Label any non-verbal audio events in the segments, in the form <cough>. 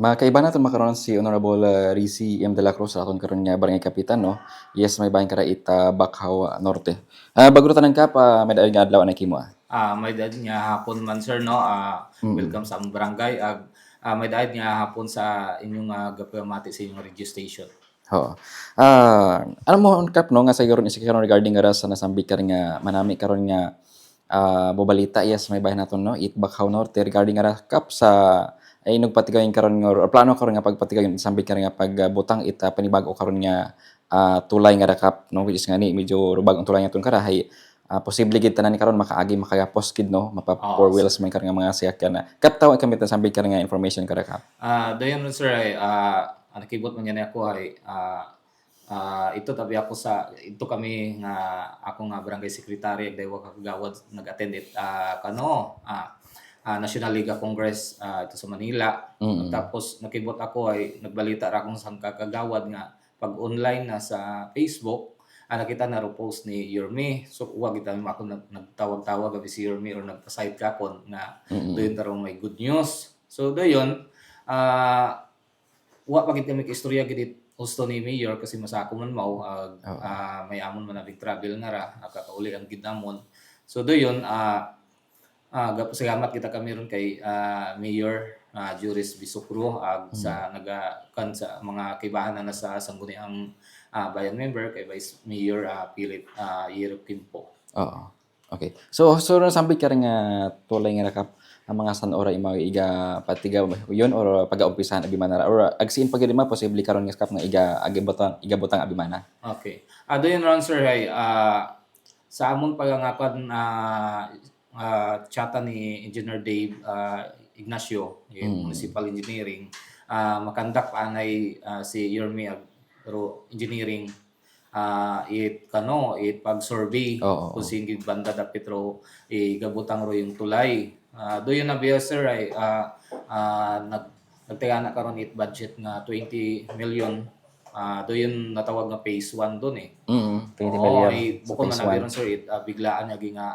Makaiba naton makaron si Honorable uh, Rizzy M. De La Cruz aton karon nga barangay kapitan no. Yes, may bahin kara ita Bakhaw Norte. Ah bago tanan ka pa may daig nga adlaw na kimo. ah. Ah, may dahil nga hapon man sir no. Ah, welcome sa among barangay. Ag ah, may dahil nga hapon sa inyong uh, gapamati sa inyong radio station. Oo. Ah, ano mo kap no nga sa karon isa karon regarding nga sa nasambit ka rin nga manami karon nga ah bobalita yes may bahin naton no it Bakhaw Norte regarding nga kap sa ay nagpatigayon karon nga or plano karon nga pagpatigayon sambit ka rin nga pagbutang ita panibago karon nga ah, tulay nga kap no? Which is nga ni medyo rubag ang tulay nga tun kara hay ah, posible gid tanan ni karon makaagi makagapos gid no? Mapa Oo, four wheels may karon nga mga sasakyan na. Kap tawa kami ta sambit ka rin nga information kara kap Ah, dayon sir ay ang nakibot man yan ako ay ah, ah, ito tabi ako sa ito kami nga ako nga barangay secretary ag daywa kagawad nag-attend it. Ah, kano? Ah, ah, National Liga Congress ah, ito sa Manila. Mm. Tapos nakibot ako ay nagbalita ra akong sang kakagawad nga pag online na sa Facebook ah, nakita na ro post ni Yorme. So wa kita ako nag, nagtawag-tawag gabi si Yorme or nagpa-site ka kon nga Mm. doon tarong may good news. So dayon ah wa pa ka istorya gid gusto ni Mayor kasi masako man mao ag Oo. ah, may amon man na big travel nga ra nakakauli ang gid namon. So dayon ah ah gap salamat kita kami ron kay ah, Mayor ah, Juris Bisukro ag sa naga kan sa mga kibahan na nasa sangguniang ah, bayan member kay Vice Mayor ah, Philip ah, Yero Kimpo. Oo. Okay. So, so nasambit ka rin nga tulay nga nakap ang mga san ora ima iga patiga yun or pag-aumpisahan abimana or agsiin pag ma posible karon nga kap nga iga agibutang igabutang abimana. Okay. Ah, doon ron sir ay ah, sa amon pagangapan na ah, chata ni Engineer Dave ah, Ignacio, yung Municipal Engineering, ah, makandak pa anay ah, si Yormi Agro Engineering ah it kano it pag survey Oo. kung sing banda dapit ro igabutang ro yung tulay ah do yun na biya sir ay ah ah, nag nagtaya karon it budget nga 20 million ah do yun natawag nga phase 1 doon eh Mm. 20 Oo, million. ay, sa bukod man na one. biron sir it ah, biglaan nga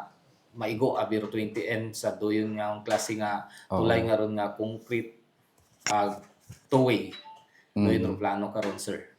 maigo abiro 20 m sa do yun nga ang klase nga tulay nga ron nga concrete ah two way do yun ro plano karon sir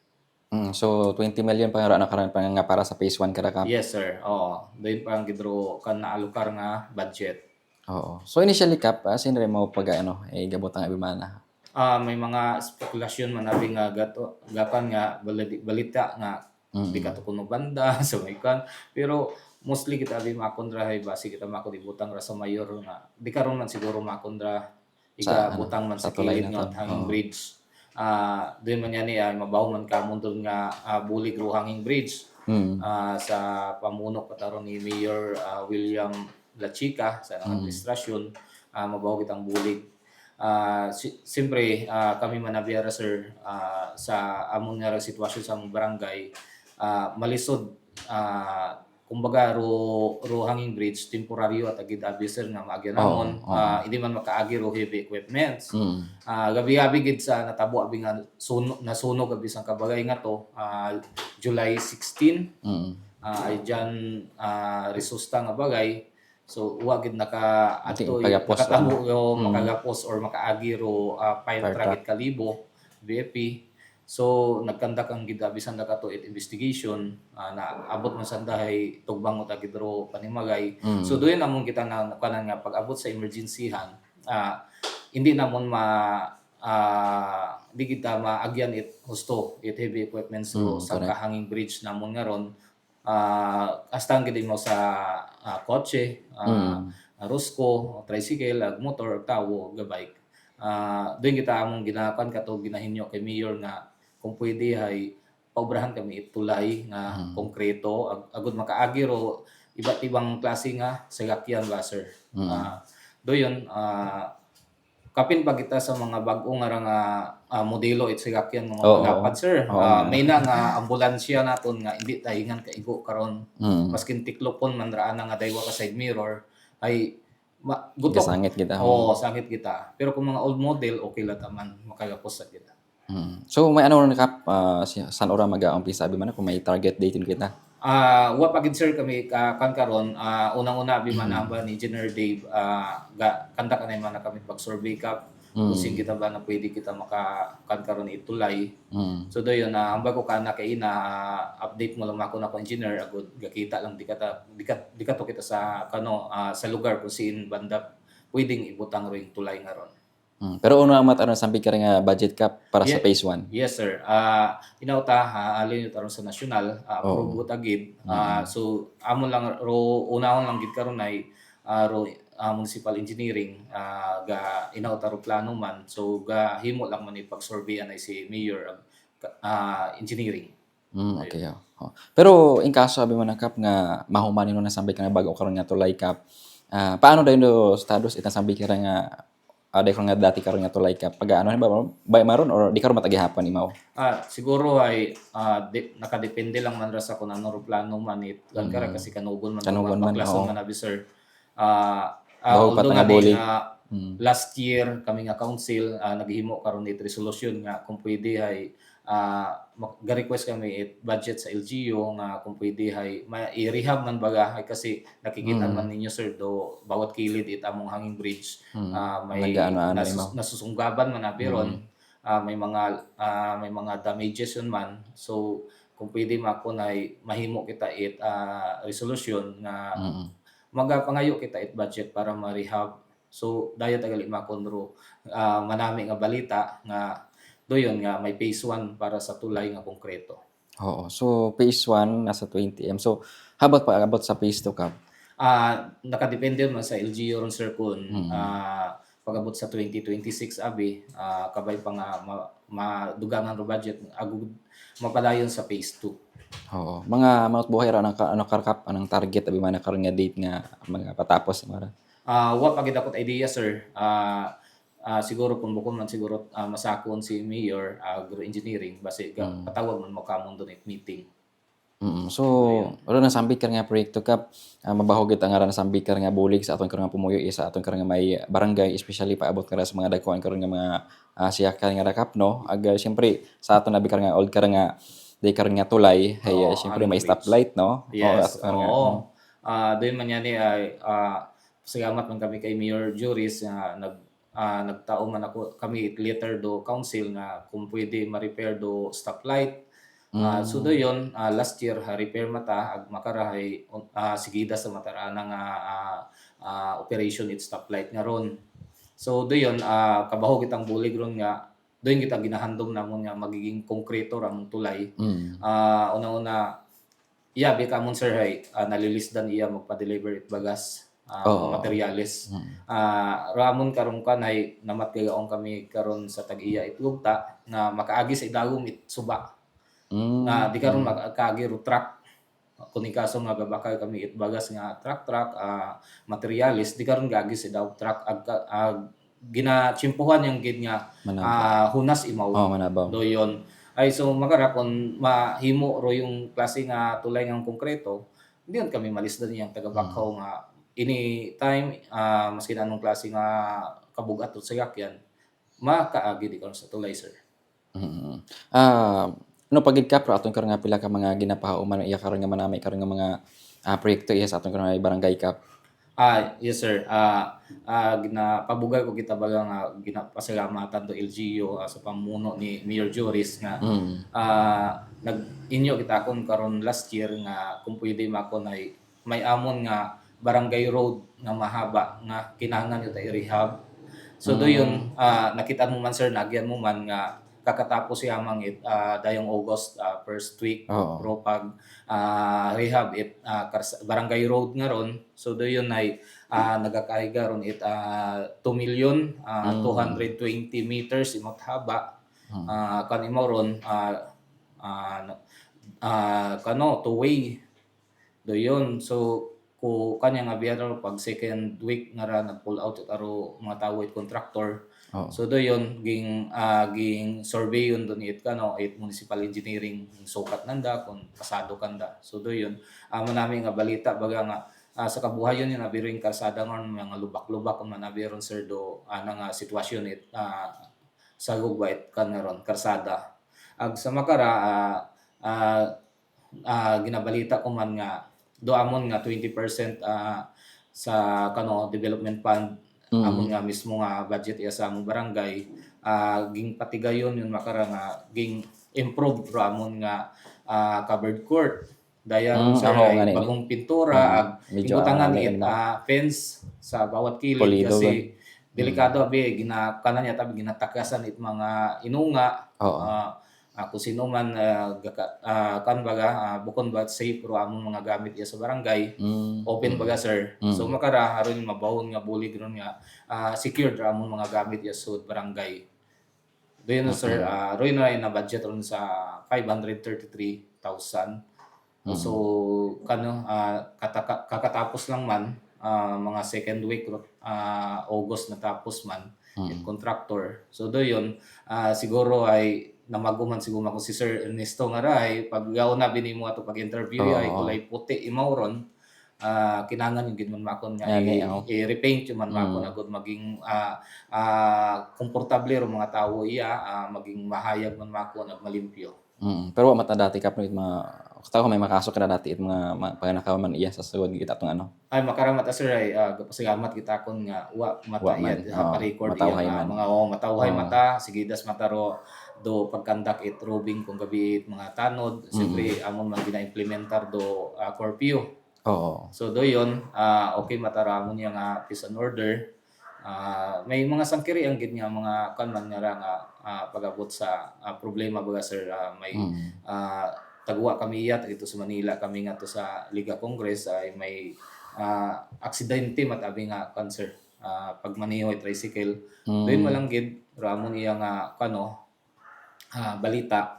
Mm, so 20 million pa nga na karon pa nga para sa phase 1 kada kap. Yes, sir. Oo. Doon pa ang gidro kan naalukar nga budget. Oo. So initially kap asin rin mo pag ano eh igabutang abimana. Ah, may mga spekulasyon man nabi nga gato gapan nga balita nga Mm. di ka to kuno banda <laughs> sa may kan. Pero mostly kita abi makondra hay basi kita mako di butang ra sa mayor nga di karon man siguro makondra iga Sa ano, butang man sa sa, kilid na nga hanging bridge. Ah, doon man yan ay mabaw man ka mundon nga ah, bulig ro hanging bridge. Mm. ah, sa pamuno pataron ni Mayor ah, William La Chica sa Mm. administrasyon ah mabaw kitang bulig ah si- siyempre ah, kami manabiyara sir ah, sa among nga sitwasyon sa among barangay ah, malisod ah, kumbaga ro ro hanging bridge temporaryo at agid abi sir nga maagyanamon oo. ah, hindi man makaagi ro heavy equipments Mm. Ah, gabi-gabi gid sa natabo abi nga sunog nasunog abi sang kabagay nga to ah, July 16 Mm. ay dyan ah, resulta nga bagay so wa gid naka Ati, ato nakatabo Mm. makagapos or makaagi ro ah, fire it kalibo BFP so nagkandak ang gid bisan nakato it investigation ah, na abot man sandahay tugbangot agid ro panimagay Mm. so doon namon kita na kanan nga pag abot sa emergencyhan ah, hindi namon ma ah, di kita maagyan it husto it heavy equipment Mm, so sa correct. kahanging bridge namon nga ron ah astang gid mo sa ah, kotse ah, Mm. rusko tricycle ag motor ag tawo ag bike ah doon kita among ginakan kato ginahinyo kay mayor nga kung pwede ay paubrahan kami itulay nga Mm. konkreto ag, agud makaagi ro iba't ibang klase nga sagakyan ba sir Mm. Ah, doyon ah kapin pa kita sa mga bag-o nga ah, modelo it sagakyan nga mga lapad sir Oo. Ah, may na nga ambulansya naton nga hindi tahingan kaigo karon Mm. maskin tiklopon man ra ana nga daywa ka side mirror ay ma, gutok Gasangit kita. Oo, sangit kita. Pero kung mga old model, okay lang taman. Makagapos sa kita. Mm. So may ano rin kap ah, si- san ora mag-aumpisa abimana kung may target date kita. Ah, wa pagid sir kami ka kan karon ah, unang-una abi man ba ni Engineer Dave ah ga kanta kanay man na kami pag survey cup Mm. Kung kita ba na pwede kita makakan karon itulay. Mm. So doon na ang bago ka na kay na update mo lang ako na ko engineer agud gakita lang di ka di ka to kita sa kano ah, sa lugar kung siin banda pwedeng ibutang ro yung tulay nga ron. Mm. Pero una mat ano sambi ka nga budget cap para sa Yeah. phase 1. Yes sir. Ah inauta ha alin yung taron sa nasyonal uh, Oo. approve gid. Ah, so amo lang ro unahon lang gid karon ay ah, ro ah, municipal engineering ah, ga inauta ro plano man. So ga himo lang man ipag-survey anay si mayor ah, engineering. Mm, okay. oh. Oh. Pero in kaso sabi mo na kap nga mahuman nino na sambi ka nga bago karon nga tulay kap. Ah, paano dayon do status itang sambi ka nga ada karon nga dati karon nga tulay kap. Pag ano ba bay maron or di karon matagihapon imaw. Ah, siguro ay ah, di- nakadepende lang man ra sa kung ano plano man it. Gan kara kasi kanugon man Mm. Kanugon man, man sir. Ah, ah, Bago pa although nga nga di buli. nga Mm. last year kami nga council ah, naghimo karon it resolution nga kung pwede ay ah, mak- ga-request kami it budget sa LGU nga kung pwede ay i-rehab man baga ay kasi nakikita Mm. man ninyo sir do bawat kilid it among hanging bridge Mm. ah, may nasus- nasusunggaban man abi ron Mm. Ah, may mga ah, may mga damages yun man so kung pwede mako na mahimo kita it ah, resolution nga Mm. magapangayo kita it budget para ma-rehab so dayon tagali makondro uh, manami nga balita nga doyon nga may phase 1 para sa tulay nga konkreto Oo. So phase 1 nasa 20 m. So habot pa abot sa phase 2 kap. ah nakadepende man sa LGU ron sir kun Mm. ah, pagabot sa 2026 abi ah, kabay pa nga ma, madugangan ro budget agud mapadayon sa phase 2 Oo. Mga maut buhay ra ano ano karkap anong target abi man karon nga date nga mga patapos mara. Ah, wa pa gid akot idea sir. Ah, ah, siguro kung bukod man siguro ah, masakon si Mayor agro engineering base Mm. patawag man mo kamon doon it meeting. Mm. So, wala na sambik ka nga proyekto kap uh, mabahog kita nga ra na sambik ka nga bulig sa aton karon nga pumuyo isa aton karon nga may barangay especially paabot ka ra sa mga dagkuan karon nga mga uh, siya ka nga rakap no. Aga syempre sa aton nabi karon nga old karon nga day karon nga tulay hay Oo, uh, syempre ang may stoplight no. Yes. karon nga- Oo. Ah, doon man yan eh, ay ah, salamat man kami kay Mayor Juris nga nag ah, nagtao man ako kami it letter do council nga kung pwede ma-repair do stoplight. Ah, Mm. so doyon ah, last year ha repair mata ag makarahay uh, sigida sa matarana nga ah, ah, operation it stoplight nga ron. So doyon ah, kabahog itang bulig ron nga doyon kita ginahandom namon nga magiging konkreto ra mong tulay. Mm. Ah, una-una iya bi kamon sir hay ah, nalilisdan iya magpa-deliver it bagas ah, Oo. materyales. Mm. Ah, ramon karon kanay namat gayaon kami karon sa tag-iya itugta nga makaagi sa idagom it suba Mm. nga di karon magkaagi ro truck kung kaso nga gabakay kami it bagas nga truck truck ah, materialis di karon gagi sa daw truck ag, ag ginachimpuhan yung gid nga Manabaw. ah, hunas imaw Oh, manabaw. do yon ay so magara kung mahimo ro yung klase nga tulay nga konkreto hindi yun kami malisdan yang taga Bakaw nga ini time ah, maski na anong klase nga kabugat o sayakyan makaagi di sa tulay sir Mm. Ah, no pagid ka pro aton karon nga pila ka mga ginapahauman iya karon nga manami karon nga mga ah, proyekto iya sa aton karon nga barangay kap. Ah, yes sir. Ah, ah ginapabugay ko kita baga nga ginapasalamatan do LGU ah, sa pamuno ni Mayor Joris nga Mm. ah nag inyo kita kon karon last year nga kung pwede mako nay may amon nga barangay road nga mahaba nga kinahanglan yung i-rehab. So do yun ah, nakita mo man sir nagyan mo man nga kakatapos yamang it ah, dayong August ah, first week Oo. pro pag ah, rehab it Kars- barangay road nga ron so do yun ay ah, nagakaiga ron it ah, 2 million ah, Mm. 220 meters imot haba Mm. ah, kan imo ron ah, ah, ah, kano two way do yun so ko kanya nga biyaro pag second week nga ra nag-pull out it aro mga tawid contractor Oo. So do yun, ging, ah, ging survey yun doon it kano, it municipal engineering, ging sukat nanda, kung pasado kanda. So do yun, uh, manami nga balita, baga nga, ah, sa kabuhayon yun, nabiro yung kalsada nga, mga lubak-lubak, kung manabiron sir do, ana nga sitwasyon it, ah, sa gugwait kan nga ron, kalsada. Ag sa makara, ah, ah, ah, ginabalita ko man nga, do amon nga 20% ah, sa kano development fund. Amon nga mismo nga budget iya sa among barangay. Ah, ging patigayon yun makara nga ging improve ro amon nga ah, covered court. Dayan Mm, ako nga ay bagong pintura ag medyo, ibutangan ah, it ah, fence sa bawat kilid Pulido ba? kasi delikado abi ginakanan niya tabi ginatakasan it mga inunga. Oo. Ah, ah, kung sino man gaka, ah, kan baga ah, bukon ba safe ro among mga gamit iya sa barangay Mm. open baga sir. Mm. so makara aron mabawon nga bulig ron nga ah, secured ra among mga gamit iya sa barangay. Doon sir ah roy na na budget ron sa 533,000 so kano ah, kataka- kakatapos lang man ah, mga second week ah, August natapos man yung contractor. So do yun ah, siguro ay namaguman siguro ako si Sir Ernesto nga ray pag gaw na binimo ato pag interview Oo. ay kulay puti imaw ron ah, kinangan yung gidman makon nga eh, oo. i-repaint yung man makon agud maging ah, komportable ro mga tawo iya ah, maging mahayag man makon ag malimpyo Mm. Pero wa mata dati kap no it mga tao may makasok ka na dati it mga, panganakaw man iya sa sugod kita tong ano. ay makaramat sir ay uh, pasalamat kita kon nga wa mata iya pa-record matawhay iya mga oh, matawhay mata sigidas mata ro do pagkandak it robing kung gabi it mga tanod siyempre amon man gina-implementar do ah, curfew Oo. so do yon ah, okay mataramon niya nga peace and order Ah, may mga sangkiri ang gid nga mga kan man nga nga ah, pag-abot sa ah, problema baga sir ah, may Mm. ah tagwa kami iya dito sa Manila kami nga to sa Liga Congress ay may ah, aksidente matabi nga cancer ah pagmaneho ay tricycle Mm. doon malanggid ramon iya nga kano ah, balita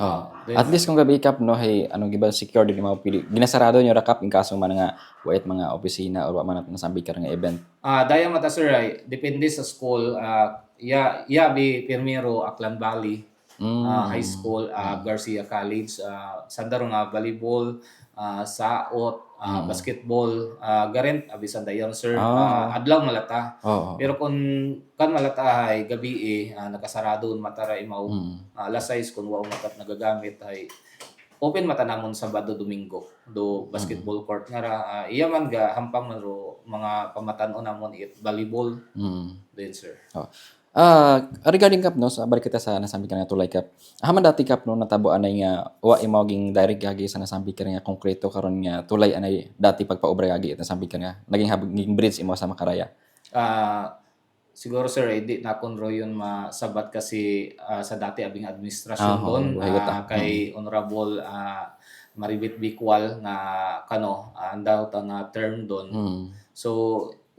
Oh. Then- At least kung gabi kap no hey ano giba secure din mga pili. Ginasarado nyo ra kap in kaso man nga wait mga opisina or wa man nasambi ka nga event. ah daya mata sir ay depende sa school ah ya ya bi primero Aklan Valley Mm. ah, High School ah, Garcia College ah sandaro nga volleyball ah, saot ah, basketball ah, garent abisan dayon sir Ah. Ah, adlaw malata Oo. Pero kung kan malata ay gabi eh, ah, nakasarado matara imaw Mm. ah, alas 6 kung wow matat nagagamit ay open mata namon Sabado Domingo do basketball court nga ra ah, iya man ga hampang man ro mga pamatan-on namon it volleyball Mm. din sir. Oh. Ah, regarding kap no, sa balik kita sa nasambi ka nga tulay kap. Haman dati kap no natabo anay nga wa imaw ging direct gagi sa nasambi ka nga konkreto karon nga tulay anay dati pagpaobra gagi it nasambi ka nga naging habing bridge imo sa Makaraya. Ah siguro sir eh, di na kon ro yun masabat kasi ah, sa dati abing administrasyon Ah, doon ah, kay honorable ah, Maribit Bikwal nga kano ah, andaw ta nga term doon Mm. So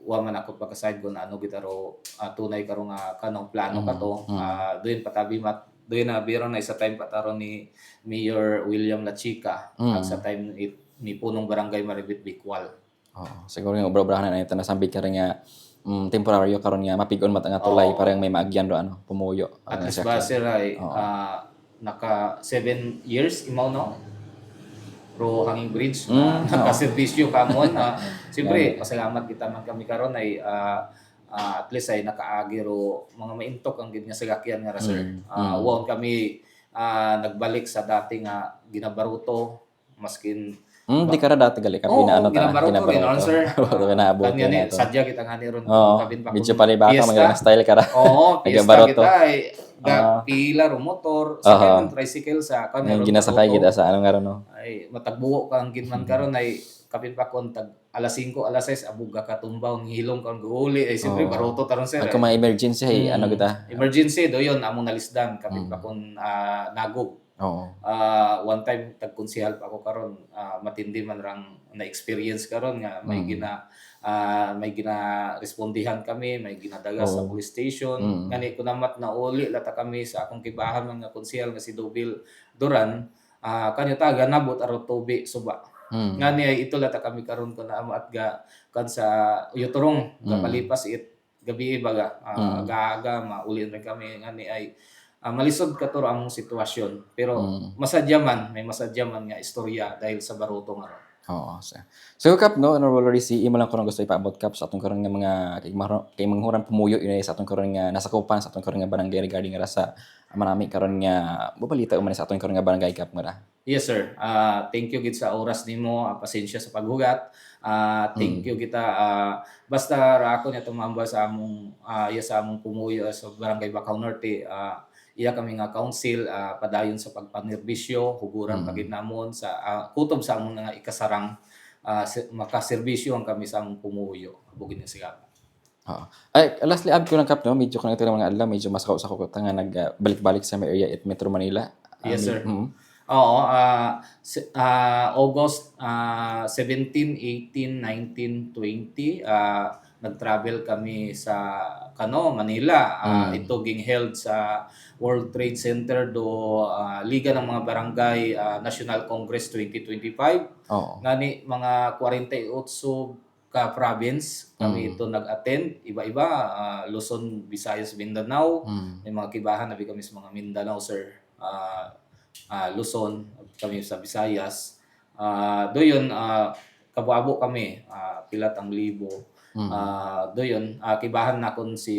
wa man ako pagka-side ko na ano gitaro uh, tunay karo nga kanong plano ka to. Mm, mm. Ah, doon patabi mat doon na biro na isa time pataro ni Mayor William Lachica Mm. at sa time it, ni punong barangay Maribit Bikwal. Oo. Siguro yung obra-obrahan na ito nasambi ka rin nga mm, temporaryo karon nga mapigon mata nga tulay Oo. parang may maagyan do ano pumuyo. At least ba sila ay Oo. ah, naka seven years imaw no? Pro hanging bridge Mm, na oo. naka-servisyo ka mo na siyempre pasalamat kita man kami karon ay ah, ah, at least ay nakaagi ro mga maintok ang gid nga sagakyan nga ra sir. Mm, Ah, mm. won kami ah, nagbalik sa dati nga ginabaruto maskin Mm, di ka ra dati gali kap Oo, ginaano ta. ginabaruto rin, ano, sir? Wala na abot kanya ni na sadya kita nga ni ron kabin pa Medyo palibaka magandang style ka ra. Oo, <laughs> piyesta Nagabaruto. kita ay ga, Ah. pila ro motor sa Aha. uh tricycle sa kanya Nga ron ginasakay kita sa ano nga ron, no. ay matagbuo ka ang gidman karon ay kapin pa kon tag alas 5 alas 6 abuga ka tumbaw ngilom kang guuli ay siyempre Oo. baruto taron sir. Pag kung may emergency ay Mm. ano kita. Emergency do yon among nalisdan kapin Mm. pa kon ah, nagog. Oo. Ah, one time tagkonsihal pa ako karon ah, matindi man rang na experience karon nga may Mm. gina ah, may gina respondihan kami may ginadaga sa Oo. police station Mm. ngani ko namat na uli lata kami sa akong kibahan man nga konsihal nga si Dobil Duran ah kanyo taga nabot aro tubi suba Mm. ngani ito lata kami karon ko na at ga kan sa yuturong Mm. gapalipas it gabi baga ah, Mm. aga-aga mauli rin kami ngani ay ah, malisod ka to among sitwasyon pero Mm. masadya man may masadya man nga istorya dahil sa baruto nga ron. Oo. So, so kap no, honorable RC, imo lang karon gusto ipaabot kap sa atong karon nga mga kay, kay manghuran pumuyo ini sa atong karon nga nasakupan sa atong karon nga barangay regarding nga sa manami karon nga mobalita man sa aton karon nga barangay kap nga ra. Yes sir. Ah, thank you gid sa oras nimo, ah, pasensya sa paghugat. Ah, thank you kita ah, basta ra ako niya tumambal sa among ah, iya sa among pumuyo sa Barangay Bacau Norte. Ah, iya kami nga council ah, padayon sa pagpanerbisyo, huburan Mm. pagid namon sa ah, kutob sa among nga ikasarang si- makaserbisyo ang kami sa among pumuyo. Bugid ni sigap. Oo. Ay lastly add ko lang kap no, medyo ko na ito mga adlaw medyo mas sa ko nga nagbalik-balik sa may area at Metro Manila. Yes, sir. Mm. Oo, si- ah, August ah, 17, 18, 19, 20, ah, nag-travel kami sa Kano, Manila. Ah, Mm. Ito ging held sa World Trade Center do ah, Liga ng mga Barangay ah, National Congress 2025. Oo. Ngani mga 48 ka province kami Mm. ito nag-attend, iba-iba, ah, Luzon, Visayas, Mindanao, Mm. may mga kibahan na kami sa mga Mindanao, sir. Ah, ah, Luzon, kami sa Visayas. Ah, doyon ah, kabuabo kami, ah, pilat ang libo. Mm. Ah, doyon ah, kibahan na kon si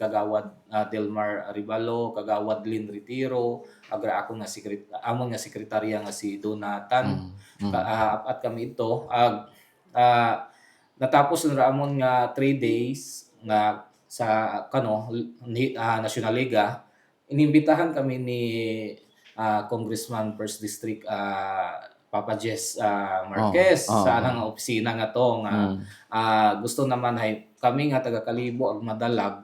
Kagawad ah, Delmar Arivalo, Kagawad Lin Retiro, agra ako nga sekret amon nga sekretarya nga si Donatan. Mm. Mm. Ka- ah, at kami ito ag ah, natapos na ramon nga 3 days nga sa kano ni, ah, National Liga inimbitahan kami ni ah, Congressman First District ah, Papa Jess ah, Marquez Oh, oh, sa oh. nga opisina nga to nga Mm. ah, gusto naman ay kami nga taga Kalibo ag madalag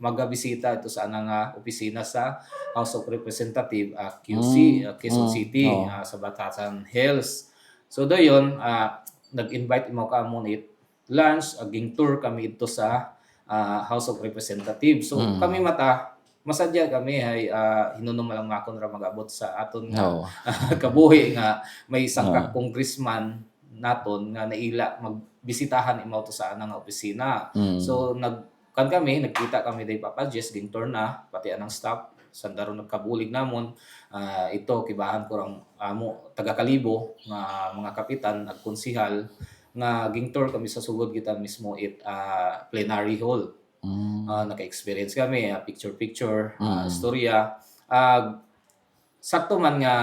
magabisita ito sa anang nga opisina sa House of Representative ah, QC Mm, ah, Quezon mm, City oh. ah, sa Batasan Hills. So doyon ah, nag-invite mo ka mo it lunch aging tour kami ito sa ah, House of Representatives. So Mm. kami mata masadya kami ay uh, hinunom lang akon ra magabot sa aton nga Oo. <laughs> kabuhi nga may isang Ah. ka congressman naton nga naila magbisitahan imaw to sa anang opisina. Mm. So nag kan kami nagkita kami day Papa Jess tour na pati anang staff sandaro nagkabulig namon Ah, ito kibahan ko rang amo taga Kalibo nga mga kapitan nagkonsihal nga ging tour kami sa sugod kita mismo it ah, plenary hall Mm. Ah, naka-experience kami ah, picture picture ah, Mm. istorya Ah, sakto man nga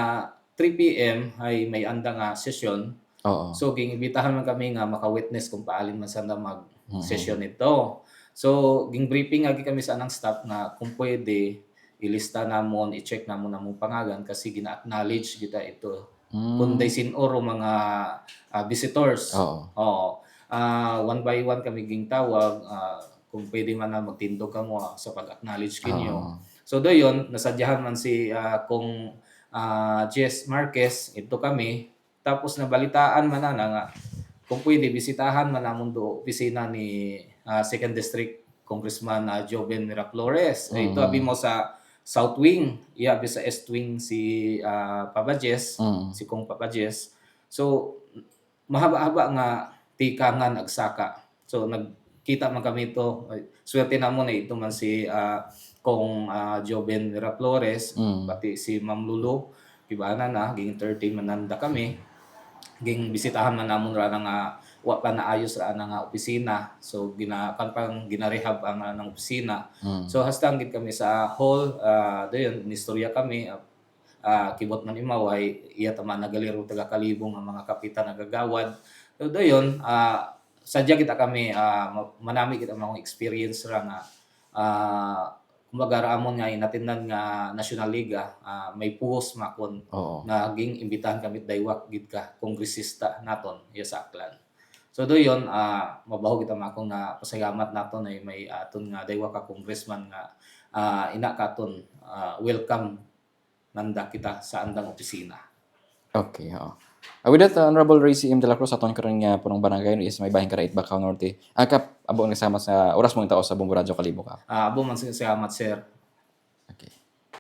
3 PM ay may anda nga session Oo. So, gingibitahan man kami nga maka-witness kung paalin man sana Mhm. mag-session ito. So, ging briefing agi kami sa anang staff nga kung pwede ilista namon, i-check namon namong pangalan kasi gina-acknowledge kita ito. Mm. Kung day sinoro mga ah, visitors. Oo. Oo. Ah, one by one kami ging tawag ah, kung pwede man na magtindog ka mo ah, sa pag-acknowledge kinyo. Oo. So doyon nasadyahan man si ah, kung ah, Jess Marquez ito kami tapos nabalitaan man na nga kung pwede bisitahan man namon do opisina ni ah, Second District Congressman ah, Joven Miraflores. Eh, Ito Mhm. abi mo sa South Wing, iya abi sa East Wing si ah, Papa Jess, Mm. si Kong Papa Jess. So mahaba-haba nga tikangan agsaka. So nagkita man kami ito. Swerte na mo na ito man si ah, Kong ah, Joven Miraflores, Mm. pati si Ma'am Lulu, kibana na, ging 30 mananda kami. Ging bisitahan man namon ra nga wa pa naayos ra na nga opisina. So gina pang ginarehab ang ah, ng opisina. Mm. So hastang gid kami sa hall, ah dayon nistorya kami ah, ah, kibot man imaw ay iya tama nagaliro taga kalibong ang mga kapitan nagagawad. So dayon ah sadya kita kami ma- manami kita mga experience ra nga ah kumbaga ra amon nga inatindan nga National Liga ah, may puhos makon Oo. naging imbitahan kami daywak gid ka kongresista naton iya sa Aklan. So doyon ah mabaho kita mako nga pasalamat naton ay may aton nga daywak ka congressman nga ah, ina katon ah, welcome nanda kita sa andang opisina. Okay, oo. Uh, with that, uh, Honorable Ray C. M. De La Cruz, aton karon nga punong barangay is may bahin karait Bacau Norte. Akap, abo nga sama sa oras mong tao sa Bumbu Radyo Kalibo ka. Ah abo man sa salamat sir